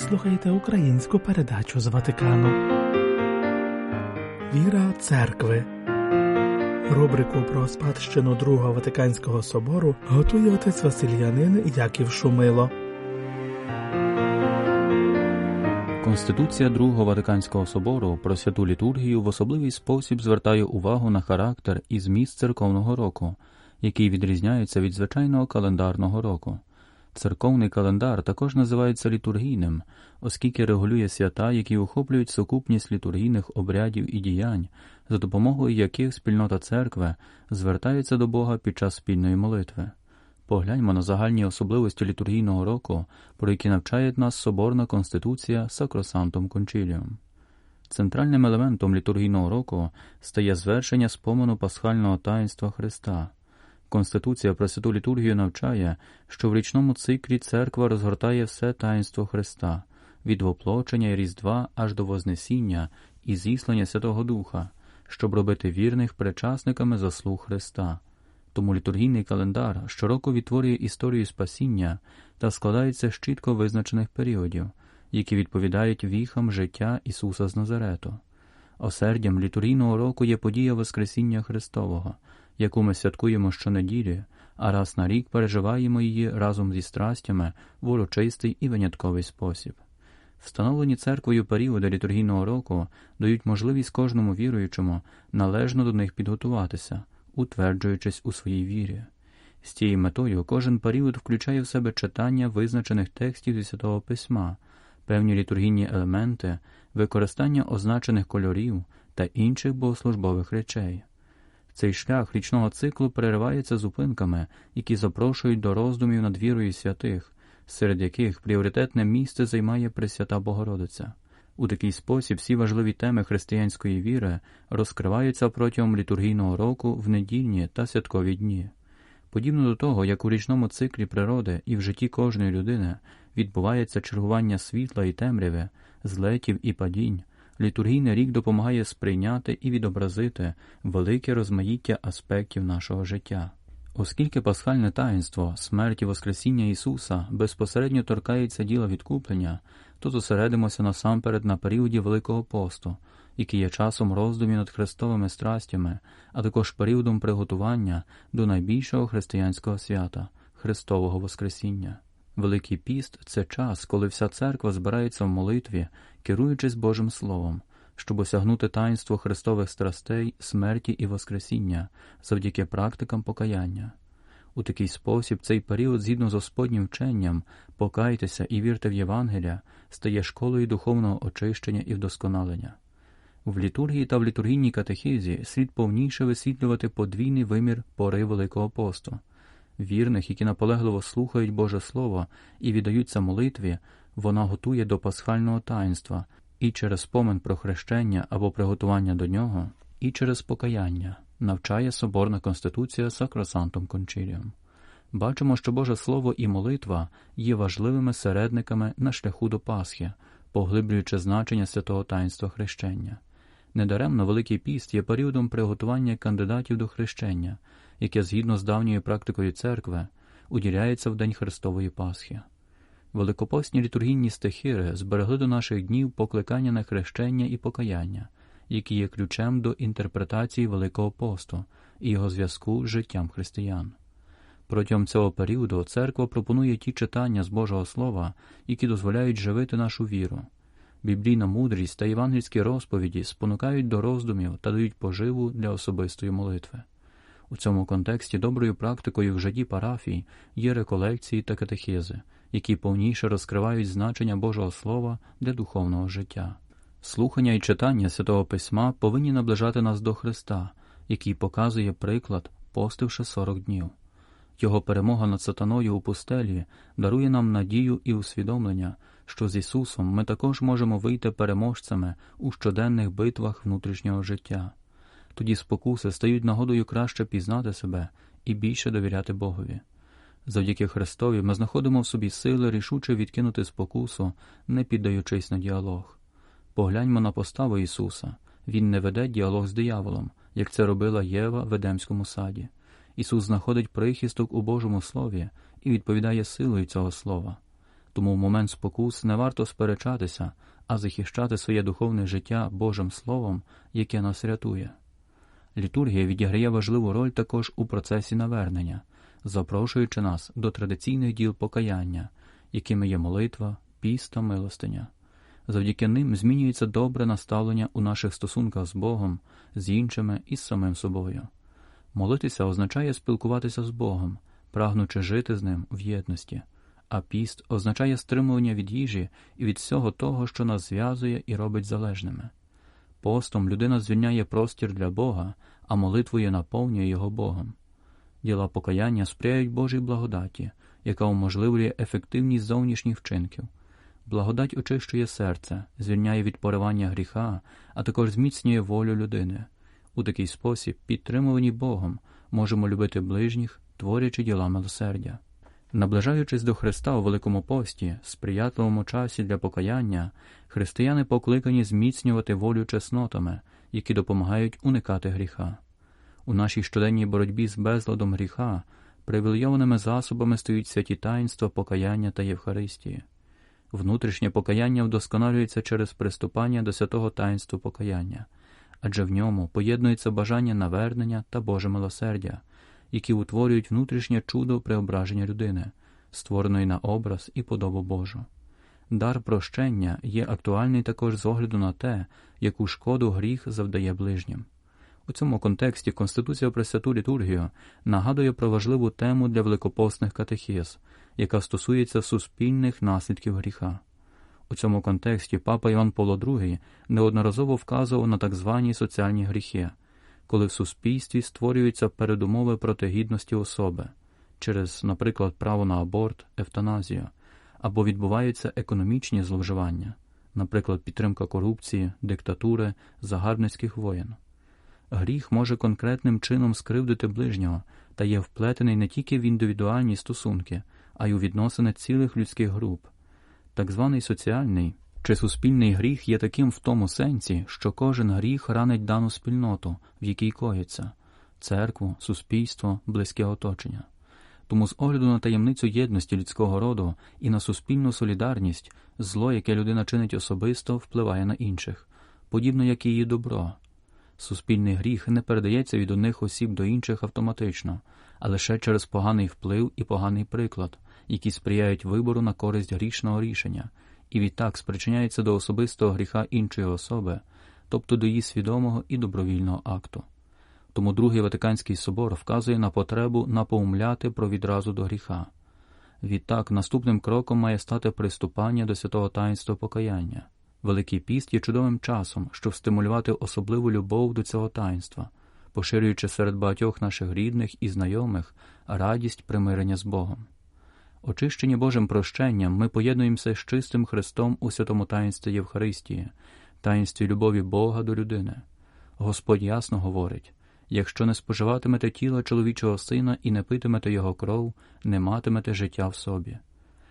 слухаєте українську передачу з Ватикану. Віра церкви. Рубрику про спадщину Другого Ватиканського собору готує отець Васильянин Яків Шумило. Конституція Другого Ватиканського собору про святу літургію в особливий спосіб звертає увагу на характер і зміст церковного року, який відрізняється від звичайного календарного року. Церковний календар також називається літургійним, оскільки регулює свята, які охоплюють сукупність літургійних обрядів і діянь, за допомогою яких спільнота церкви звертається до Бога під час спільної молитви. Погляньмо на загальні особливості літургійного року, про які навчає нас Соборна Конституція Сакросантом Кончіліум. Центральним елементом літургійного року стає звершення спомену пасхального таїнства Христа. Конституція про святу літургію навчає, що в річному циклі церква розгортає все таїнство Христа від воплочення і Різдва аж до Вознесіння і зіслання Святого Духа, щоб робити вірних причасниками заслуг Христа. Тому літургійний календар щороку відтворює історію спасіння та складається з чітко визначених періодів, які відповідають віхам життя Ісуса з Назарету. Осердям літургійного року є подія Воскресіння Христового, яку ми святкуємо щонеділі, а раз на рік переживаємо її разом зі страстями в урочистий і винятковий спосіб. Встановлені церквою періоди літургійного року дають можливість кожному віруючому належно до них підготуватися, утверджуючись у своїй вірі. З цією метою кожен період включає в себе читання визначених текстів зі Святого Письма, певні літургійні елементи, використання означених кольорів та інших богослужбових речей. Цей шлях річного циклу переривається зупинками, які запрошують до роздумів над вірою святих, серед яких пріоритетне місце займає Пресвята Богородиця. У такий спосіб всі важливі теми християнської віри розкриваються протягом літургійного року в недільні та святкові дні. Подібно до того, як у річному циклі природи і в житті кожної людини відбувається чергування світла і темряви, злетів і падінь, літургійний рік допомагає сприйняти і відобразити велике розмаїття аспектів нашого життя. Оскільки пасхальне таїнство смерті Воскресіння Ісуса безпосередньо торкається діла відкуплення, то зосередимося насамперед на періоді Великого посту, який є часом роздумів над хрестовими страстями, а також періодом приготування до найбільшого християнського свята Христового Воскресіння. Великий піст це час, коли вся церква збирається в молитві, керуючись Божим Словом, щоб осягнути таїнство Христових страстей, смерті і Воскресіння завдяки практикам покаяння. У такий спосіб цей період, згідно з Господнім вченням, покайтеся і вірте в Євангелія, стає школою духовного очищення і вдосконалення. В літургії та в літургійній катехизі слід повніше висвітлювати подвійний вимір пори Великого посту. Вірних, які наполегливо слухають Боже Слово і віддаються молитві, вона готує до пасхального таїнства і через спомин про хрещення або приготування до нього, і через покаяння навчає Соборна Конституція Сакросантом Кончіліум. Бачимо, що Боже Слово і молитва є важливими середниками на шляху до Пасхи, поглиблюючи значення святого таїнства хрещення. Недаремно Великий піст є періодом приготування кандидатів до хрещення, яке згідно з давньою практикою церкви уділяється в День Христової Пасхи. Великопостні літургійні стихири зберегли до наших днів покликання на хрещення і покаяння, які є ключем до інтерпретації Великого посту і його зв'язку з життям християн. Протягом цього періоду церква пропонує ті читання з Божого Слова, які дозволяють живити нашу віру. Біблійна мудрість та євангельські розповіді спонукають до роздумів та дають поживу для особистої молитви. У цьому контексті доброю практикою в житті парафій є реколекції та катехези, які повніше розкривають значення Божого Слова для духовного життя. Слухання і читання Святого Письма повинні наближати нас до Христа, який показує приклад, постивши 40 днів. Його перемога над сатаною у пустелі дарує нам надію і усвідомлення, що з Ісусом ми також можемо вийти переможцями у щоденних битвах внутрішнього життя. Тоді спокуси стають нагодою краще пізнати себе і більше довіряти Богові. Завдяки Христові ми знаходимо в собі сили рішуче відкинути спокусу, не піддаючись на діалог. Погляньмо на поставу Ісуса Він не веде діалог з дияволом, як це робила Єва в Едемському саді. Ісус знаходить прихисток у Божому Слові і відповідає силою цього слова. Тому в момент спокус не варто сперечатися, а захищати своє духовне життя Божим Словом, яке нас рятує. Літургія відіграє важливу роль також у процесі навернення, запрошуючи нас до традиційних діл покаяння, якими є молитва, піст та милостиня. Завдяки ним змінюється добре наставлення у наших стосунках з Богом, з іншими і з самим собою. Молитися означає спілкуватися з Богом, прагнучи жити з ним в єдності, а піст означає стримування від їжі і від всього того, що нас зв'язує і робить залежними. Постом людина звільняє простір для Бога, а молитвою наповнює його Богом. Діла покаяння сприяють Божій благодаті, яка уможливлює ефективність зовнішніх вчинків. Благодать очищує серце, звільняє від поривання гріха, а також зміцнює волю людини. У такий спосіб, підтримувані Богом, можемо любити ближніх, творячи діла милосердя. Наближаючись до Христа у Великому пості, сприятливому часі для покаяння, християни покликані зміцнювати волю чеснотами, які допомагають уникати гріха. У нашій щоденній боротьбі з безладом гріха привілейованими засобами стають святі таїнства покаяння та Євхаристії. Внутрішнє покаяння вдосконалюється через приступання до святого таїнства покаяння, адже в ньому поєднується бажання навернення та Боже милосердя, які утворюють внутрішнє чудо преображення людини, створеної на образ і подобу Божу. Дар прощення є актуальний також з огляду на те, яку шкоду гріх завдає ближнім. У цьому контексті Конституція про святу літургію нагадує про важливу тему для великопостних катехіз, яка стосується суспільних наслідків гріха. У цьому контексті папа Іван Павло II неодноразово вказував на так звані соціальні гріхи, коли в суспільстві створюються передумови проти гідності особи через, наприклад, право на аборт, евтаназію, або відбуваються економічні зловживання, наприклад, підтримка корупції, диктатури, загарбницьких воєн. Гріх може конкретним чином скривдити ближнього та є вплетений не тільки в індивідуальні стосунки, а й у відносини цілих людських груп. Так званий соціальний чи суспільний гріх є таким в тому сенсі, що кожен гріх ранить дану спільноту, в якій коїться церкву, суспільство, близьке оточення. Тому з огляду на таємницю єдності людського роду і на суспільну солідарність, зло, яке людина чинить особисто, впливає на інших, подібно як і її добро. Суспільний гріх не передається від одних осіб до інших автоматично, а лише через поганий вплив і поганий приклад, які сприяють вибору на користь грішного рішення, і відтак спричиняється до особистого гріха іншої особи, тобто до її свідомого і добровільного акту. Тому Другий Ватиканський собор вказує на потребу напоумляти про відразу до гріха. Відтак, наступним кроком має стати приступання до святого таїнства покаяння. Великий піст є чудовим часом, щоб стимулювати особливу любов до цього таїнства, поширюючи серед багатьох наших рідних і знайомих радість примирення з Богом. Очищені Божим прощенням, ми поєднуємося з чистим Христом у святому таїнстві Євхаристії, таїнстві любові Бога до людини. Господь ясно говорить якщо не споживатимете тіла чоловічого сина і не питимете його кров, не матимете життя в собі.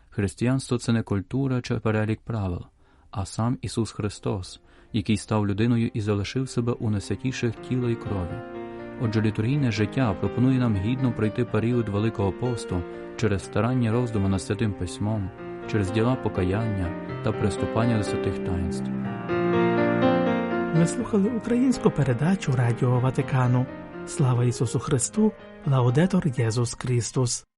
Християнство це не культура чи перелік правил, а сам Ісус Христос, який став людиною і залишив себе у найсвятіших тіла і крові. Отже, літургійне життя пропонує нам гідно пройти період Великого посту через старання роздуму над святим письмом, через діла покаяння та приступання до святих таїнств. Ми слухали українську передачу Радіо Ватикану. Слава Ісусу Христу! Лаудетор Єсус Христос!